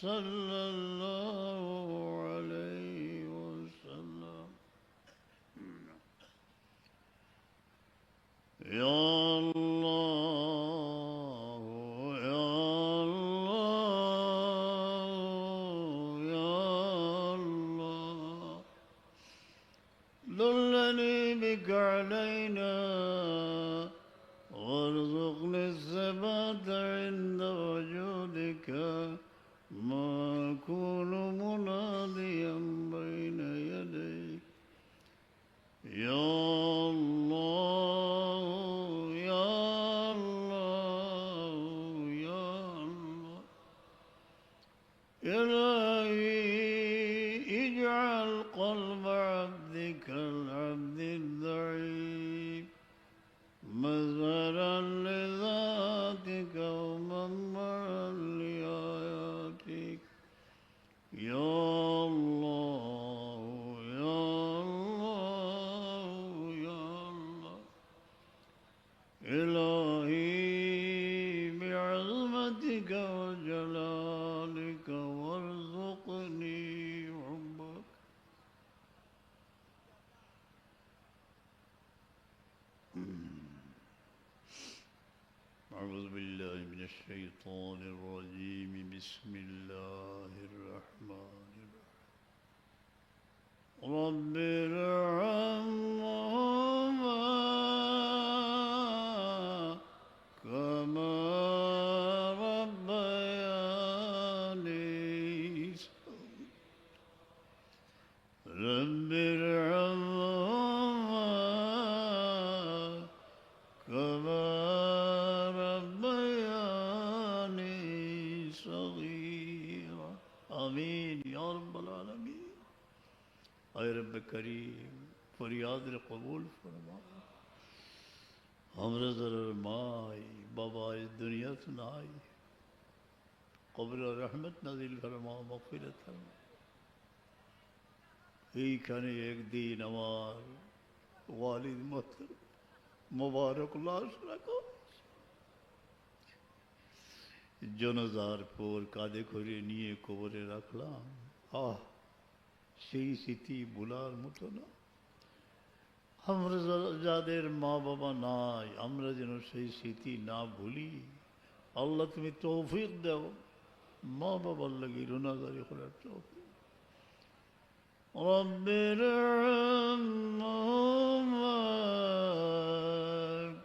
sallallahu Good رب এইখানে একদিন আমার ওয়ালিদ মত মোবারক লাশ রাখো। জনজার পর কাঁধে করে নিয়ে কবরে রাখলাম। আহ, সেই স্মৃতি ভোলার মতো না। আমরা যাদের মা বাবা নাই, আমরা যেন সেই স্মৃতি না ভুলি। আল্লাহ তুমি তৌফিক দাও। মা বাবার লাগে রোনাগারি করার তৌফিক رب ارحمهما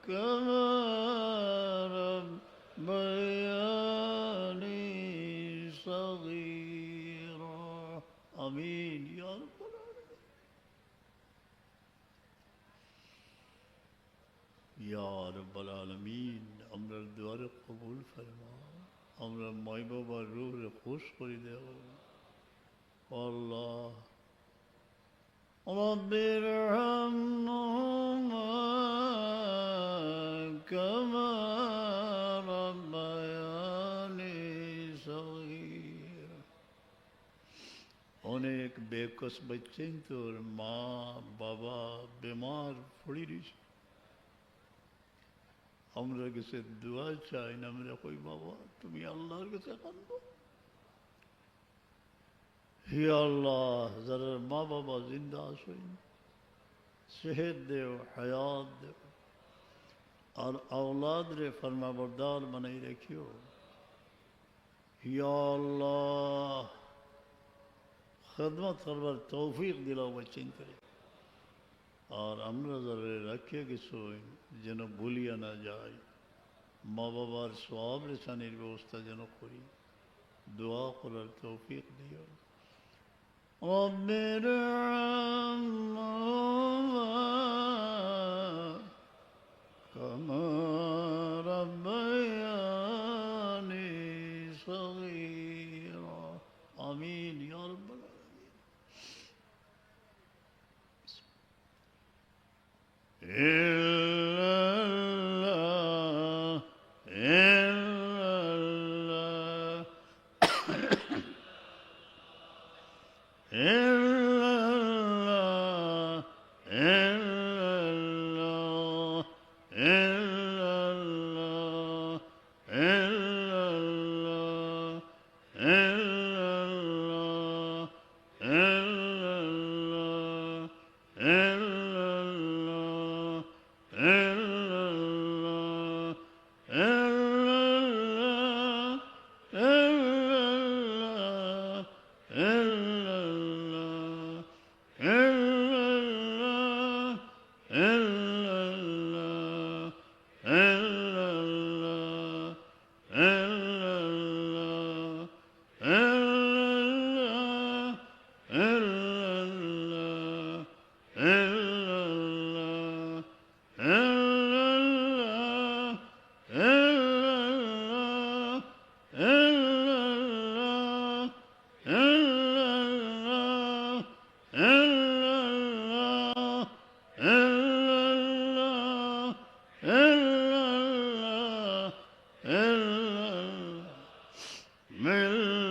كما ربياني صغيرا آمين يا رب یا رب العالمین امر دوار قبول فرما امر مائی بابا روح خوش کری دے واللہ رب ارحمهما كما ربياني صغيرا অনেক বেকস বাচ্চেন তোর মা বাবা বেমার পড়ি রয়েছে আমরা কাছে দোয়া চাই না আমরা কই বাবা তুমি আল্লাহর কাছে یا اللہ ذرا ماں بابا زندہ سوئی صحت دیو، حیات دیو، اور اولاد رے فرما بردار بنائی رکھیو۔ یا اللہ، خدمت خربر توفیق دلاؤ بچین کرے۔ اور امر ذرے رکھے کہ سوئیں، جنو بھولیا نہ جائے۔ ماں بابا سواب رسانی وسطہ جنو کوئی دعا قرار توفیق دیو۔ رب ارحمهما كما ربياني صغيرا. آمين يا رب العالمين. إلا من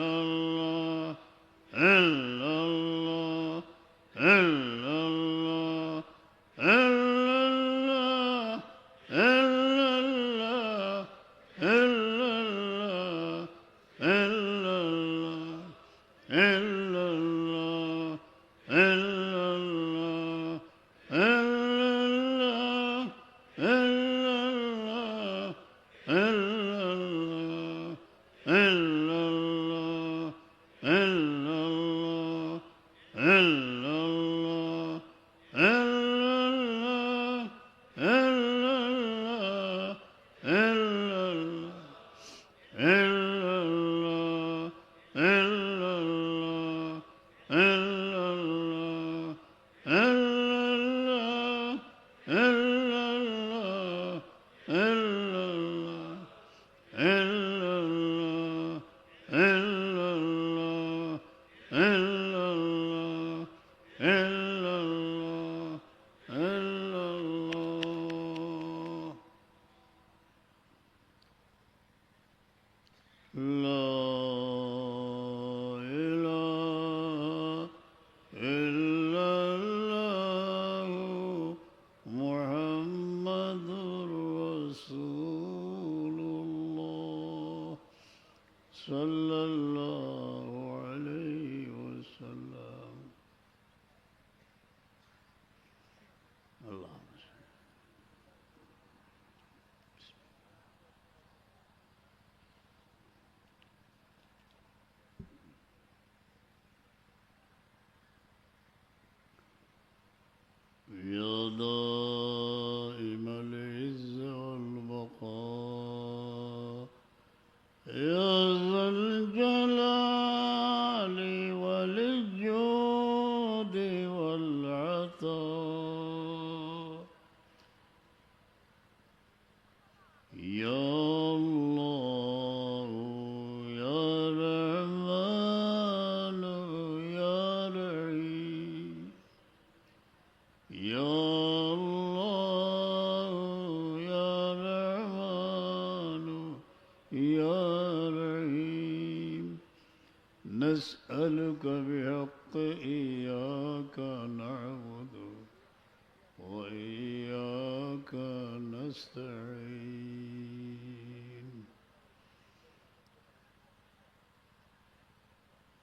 نستعين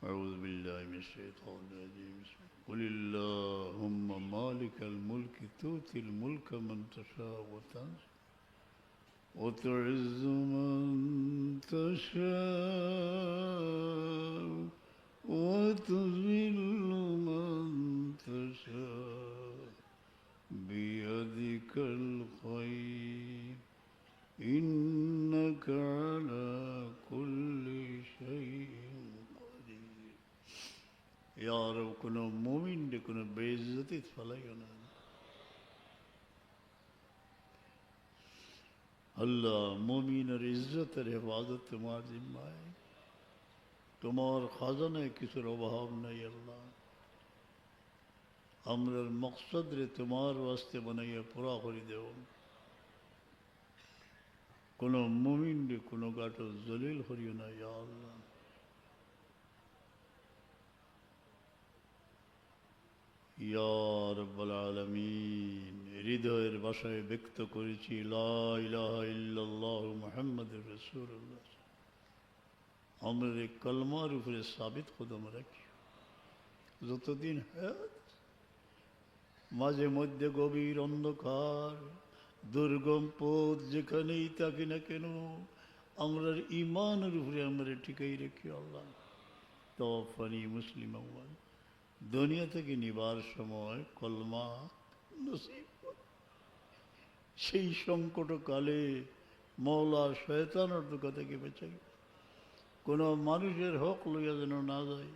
أعوذ بالله من الشيطان الرجيم. قل اللهم مالك الملك تؤتي الملك من تشاء وتنزل وتعز من تشاء. وتذل من تشاء. بيدك الخير إنك على كل شيء قدير يا رب কোনো মুমিন রে কোনো বেইজ্জতি ফলাইও না আল্লাহ মুমিনের ইজ্জতের হেফাজত তোমার জিম্মায় তোমার খাজানায় কিছুর অভাব নাই আল্লাহ আমরার মকসদ রে তোমার বাস্তে বানাইয়া পুরা করে দেও কোনো মুমিন রে কোনো গাটো জলিল হরিও না ইয়া আল্লাহ ইয়া রব্বাল আলামিন হৃদয়ের ভাষায় ব্যক্ত করেছি মুহাম্মাদুর রাসূলুল্লাহ আমরা কলমার উপরে সাবিত কদম রাখি যতদিন হায়াত মাঝে মধ্যে গভীর অন্ধকার, দুর্গম পথ যেখানেই থাকি না কেন, আমরা ইমানের উপরে আমরা ঠিকাই রাখি আল্লাহ। তফানি মুসলিম আউ্বাল দুনিয়া থেকে নিবার সময় কলমা সেই সংকট কালে মৌলা শয়তানের দোকা থেকে বেঁচে কোনো মানুষের হক লইয়া যেন না যায়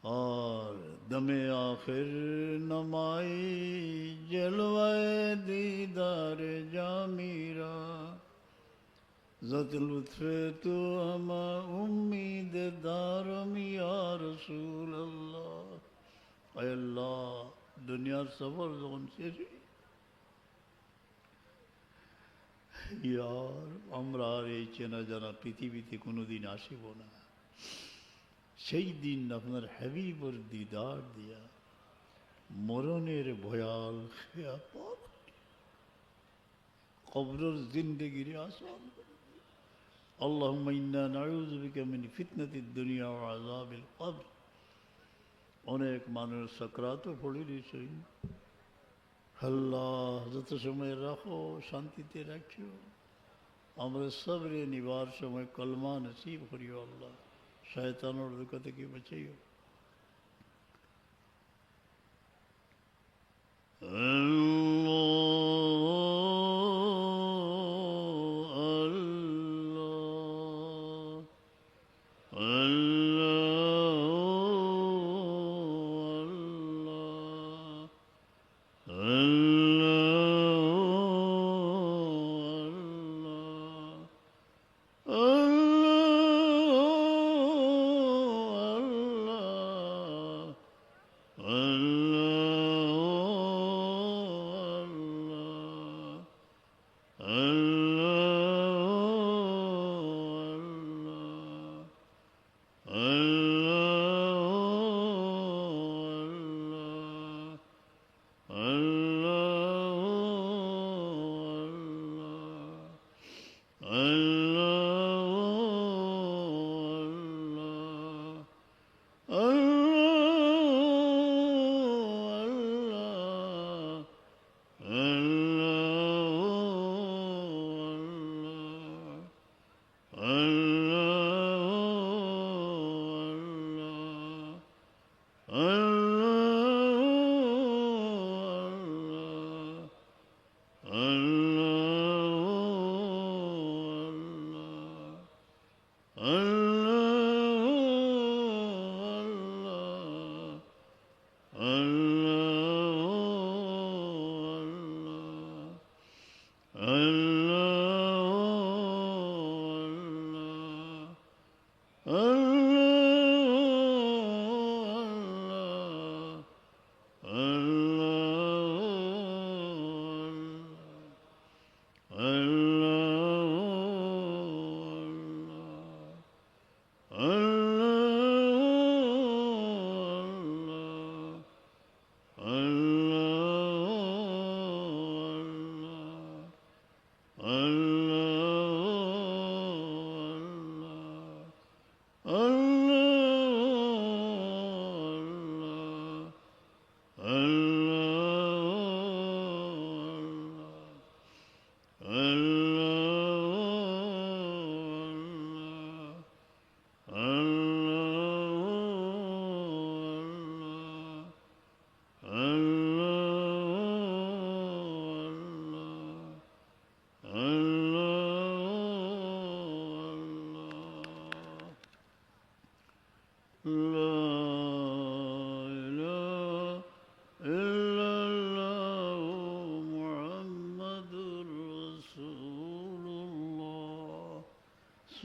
اور دم آخر نمائی جلوائے دیدار جا میرا ذات لطف تو ہم امید دارم یا رسول اللہ۔ اے اللہ، دنیا سفر زون سے جی۔ یار امرار چنا جانا پیتی بیتی کنو دین آشی ہونا۔ সেই দিন আপনার হাবিবর দিদার দিয়া মরণের ভয়াল খেয়াপথ কবরর জিন্দগির আসন আল্লাহ ইন্না নাউজ বিকা দুনিয়া ও আজাবিল কবর। অনেক মানুষ সক্রাত পড়ে দিয়েছেন আল্লাহ, যত সময় রাখো, শান্তিতে রাখিও। আমরা সবরে নিবার সময় কলমা নসিব করিও আল্লাহ। শয়তানোর দুঃখ থেকে বাঁচাইও আল্লাহ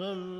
صلى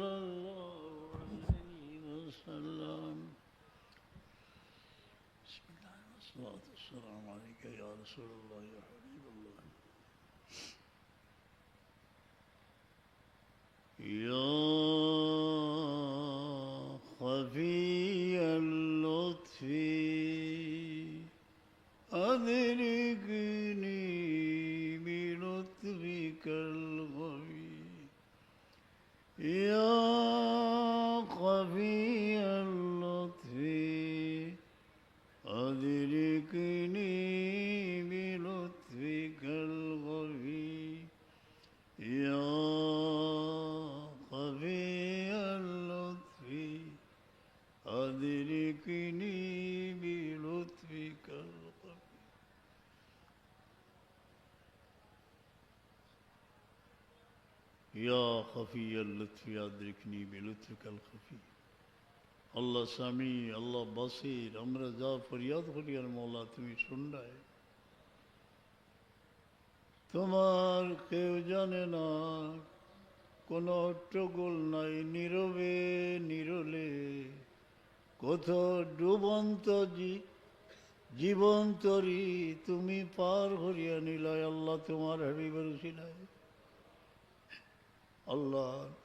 কাল খফি আল্লাহ স্বামী আল্লাহ বাসির আমরা যা ফরিয়াদ করি আর মৌলা তুমি শুনডায় তোমার কেউ জানে না কোন অট্টগোল নাই নীরবে নিরলে। কত ডুবন্ত জীবন্তরি তুমি পার হরিয়া নিলায় আল্লাহ তোমার হাবিবার উচিলায় আল্লাহ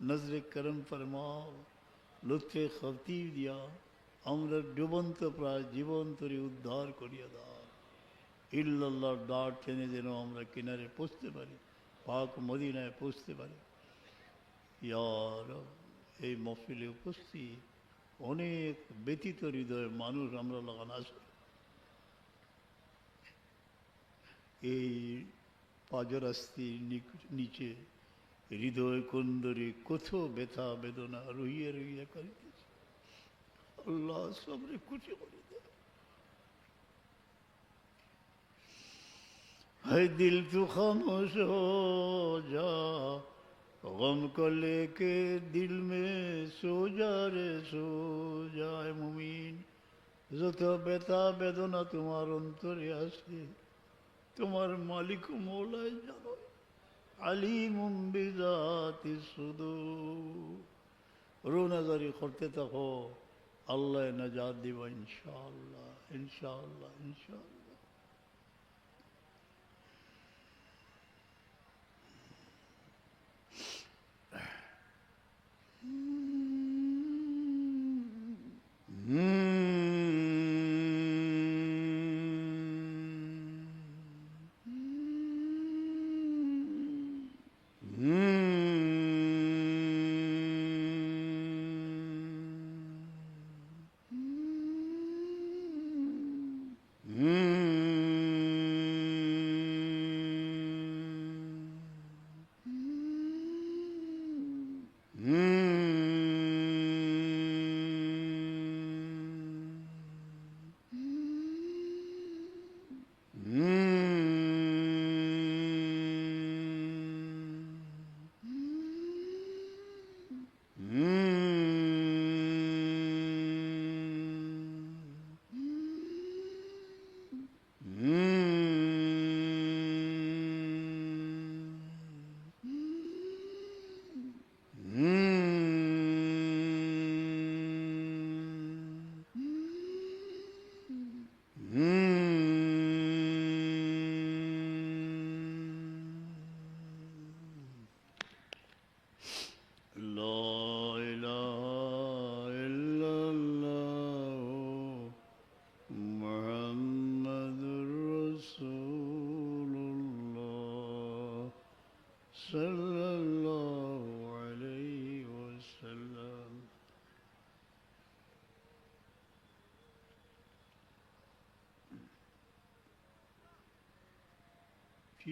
নজরে করম ফরমাও লুৎফে খতিব দিয়া আমরা ডুবন্ত প্রায় জীবন্তরে উদ্ধার করিয়া দাও ইল্লাল্লাহর ডাট টেনে যেন আমরা কিনারে পৌঁছতে পারি পাক মদিনায় পৌঁছতে পারি ইয়ার এই মফিলে উপস্থিত অনেক ব্যতীত হৃদয়ের মানুষ আমরা লাগান আসে এই পাজরাস্তির নিচে হৃদয় কুন্দরে কোথাও ব্যথা বেদনা রইয়া রইয়া করিতেছে আল্লাহ সবরে কুচি করে দেয়। হায় দিল তু খামোশ যা, গম কো লেকে দিল মে সো যা রে সো যায় মুমিন। যত ব্যথা বেদনা তোমার অন্তরে আসে, তোমার মালিক মৌলায় জানো আলিমুম বিজাতি শুধু রোনাজারি করতে থাকো আল্লাহ নাজাদ দিব ইনশাআল্লাহ ইনশাআল্লাহ ইনশাআল্লাহ Hmm.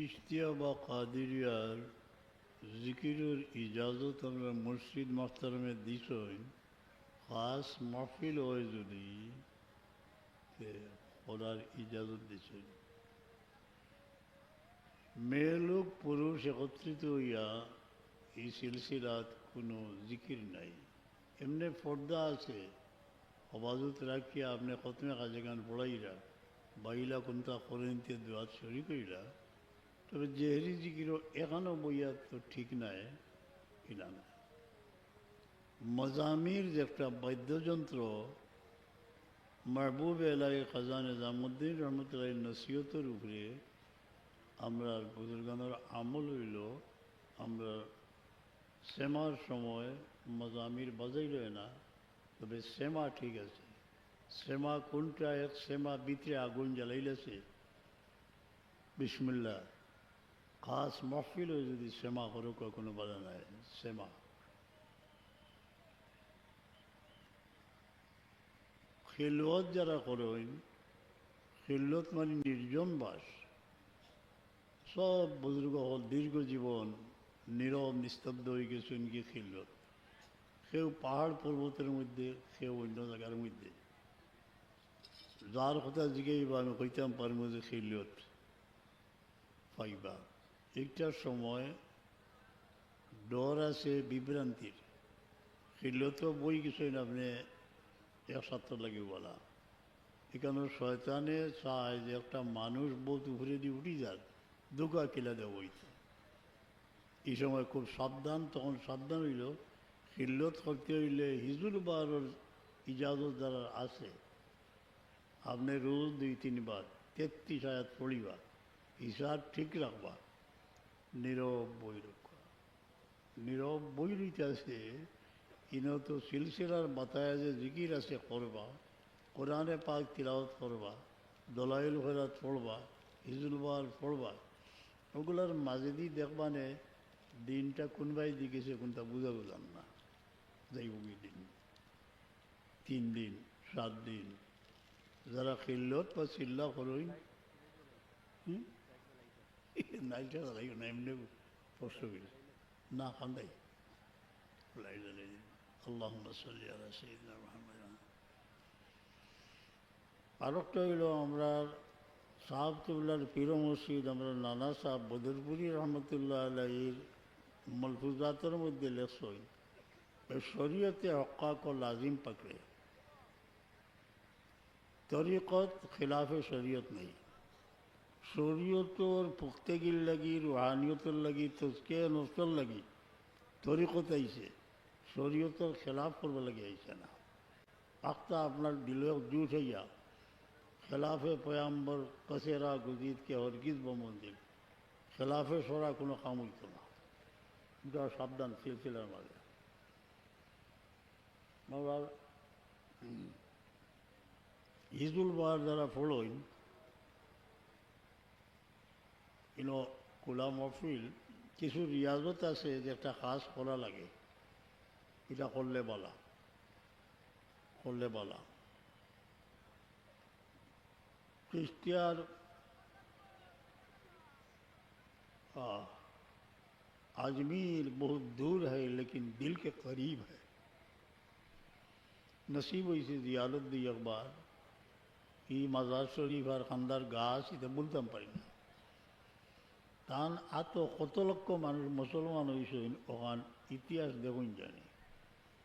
চিস্তিয়া বা কাদিরিয়ার জিকিরের ইজাজত আমরা মসজিদ মাস্তারমে দিছই খাস মাহফিল হয় যদি ওনার ইজাজত দিছেন মেয়ে লোক পুরুষ একত্রিত হইয়া এই সিলসিলাত কোনো জিকির নাই এমনি পর্দা আছে অবাজত রাখিয়া আপনি কতমে কাজে গান পড়াইরা বাইলা কোনটা করেন তে দোয়াত শরী কইরা তবে জেহরি জিকির এখানো বইয়া তো ঠিক নাই ইলা না মজামির যে একটা বাদ্যযন্ত্র মাহবুব এলাই খাজা নিজামুদ্দিন রহমতুল্লাহ নসিহতের উপরে আমরা বুজুর্গানোর আমল হইল, আমরা সেমার সময় মজামির বাজাইল না, তবে সেমা ঠিক আছে। সেমা কোনটা, এক সেমা ভিতরে আগুন জ্বালাইলেছে। বিসমিল্লা খাস মহফিল হয়ে যদি সেমা করো কোনো বাধা নাই। সেমা। খেলোয়াত যারা করেন খেলোয়াত মানে নির্জন বাস। সব বুজুর্গ হল দীর্ঘ জীবন নীরব, নিস্তব্ধ হয়ে গেছেন কি খেলত কেউ পাহাড় পর্বতের মধ্যে, কেউ অন্য জায়গার মধ্যে। যার কথা জিজ্ঞেস আমি কইতাম পারব যে খেলত পাইবা। একটার সময় ডর আছে বিভ্রান্তির খেলত বই কিছু না, আপনি এক সত্তর লাগে বলা। এখানে শয়তানে চায় যে একটা মানুষ বহুত উপরে দিয়ে উঠি যাক, দুগা কিলা দেব হইতো এই সময় খুব সাবধান, তখন সাবধান হইল। খিল্লত করতে হইলে হিজুল বারোর ইজাজত যারা আছে, আপনি রোজ দুই, তিনবার তেত্রিশ আয়াত পড়িবা, হিসাব ঠিক রাখবা। নীরব বই রক্ষা নীরব বই আছে ইনো তো সিলসিলার বাতায় যে জিকির আছে করবা, কোরআনে পাক তিলাওয়াত করবা, দলাইল হরাত পড়বা হিজুলবার পড়বা, ওগুলার মাঝে দিয়ে দেখবানে দিনটা কোনবাই দিকেছে কোনটা বুঝা বুঝান না। যাই দিন। তিন দিন, সাত দিন, যারা খিল্লত বা চিল্লা করই নাইটা লাগাই না এমনি প্রশ্ন জ্বালাই আরেকটা হইল আমরা সাহাব কিবলার পীর মসজিদ আমরা নানা সাহেব বদরপুরি রহমতুল্লাহ আলাইর মলফুজাতের মধ্যে লেখসই শরীয়তে হকাক লাজিম পকড়ে তরিকত খিলাফে শরীয়ত নেই শরীয়তর পুক্তেগির লাগি, রুহানিয়তর লাগি তস্কে নস্তর লাগি, তরিকত আইছে। শরীয়তর খেলাফ করবে লাগে আইছে না। আখতা আপনার দিলে জুট হইয়া, খেলাফে পয়াম্বর কসেরা গুজিদকে হরগিজ বমন্দির খেলাফে সরা কোনো কাম হইত না। যা সাবধান সিলসিলার মাঝে। আমরা হিজুল বাহার যারা ফলোইন ইনো খোলা মহফিল কিছু রিয়াজত আছে যে একটা কাজ করা লাগে এটা করলে বলা করলে বলা খ্রিস্টিয়ার بہت دور ہے لیکن دل کے قریب ہے۔ نصیب اسے زیارت دی اخبار ای مزار شریف اور خندر گاس ادھر بلتم پڑنا তান আত কত লক্ষ মানুষ মুসলমান হয়েছেন ওখান ইতিহাস দেখুন জানি।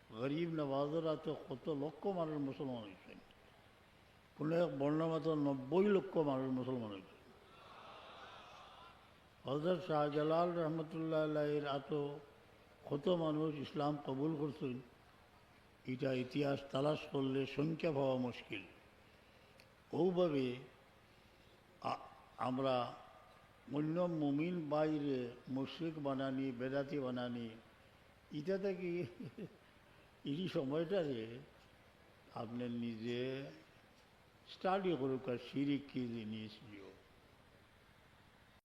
গরিব নওয়াজের আত কত লক্ষ মানুষ মুসলমান হয়েছেন কোনো এক বর্ণমাত নব্বই লক্ষ মানুষ মুসলমান হয়েছে হজরত শাহজালাল রহমতুল্লাহ আল্লাহের এত কত মানুষ ইসলাম কবুল করছেন এটা ইতিহাস তালাশ করলে সংখ্যা পাওয়া মুশকিল। ওভাবে আমরা অন্য মুমিন বাইরে মুশ্রিক বানানি, বেদাতি বানানি, এটা থেকে এই সময়টারে আপনি নিজে স্টাডি করুক সিরিক কি জিনিস